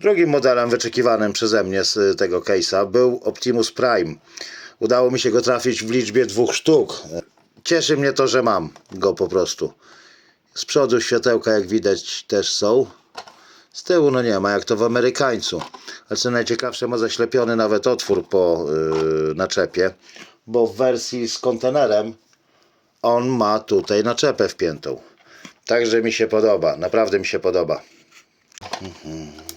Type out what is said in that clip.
Drugim modelem wyczekiwanym przeze mnie z y, tego case'a był Optimus Prime. Udało mi się go trafić w liczbie dwóch sztuk. Cieszy mnie to, że mam go po prostu. Z przodu światełka, jak widać, też są. Z tyłu no nie ma, jak to w Amerykańcu. Ale co najciekawsze, ma zaślepiony nawet otwór po yy, naczepie, bo w wersji z kontenerem on ma tutaj naczepę wpiętą. Także mi się podoba, naprawdę mi się podoba. Mhm.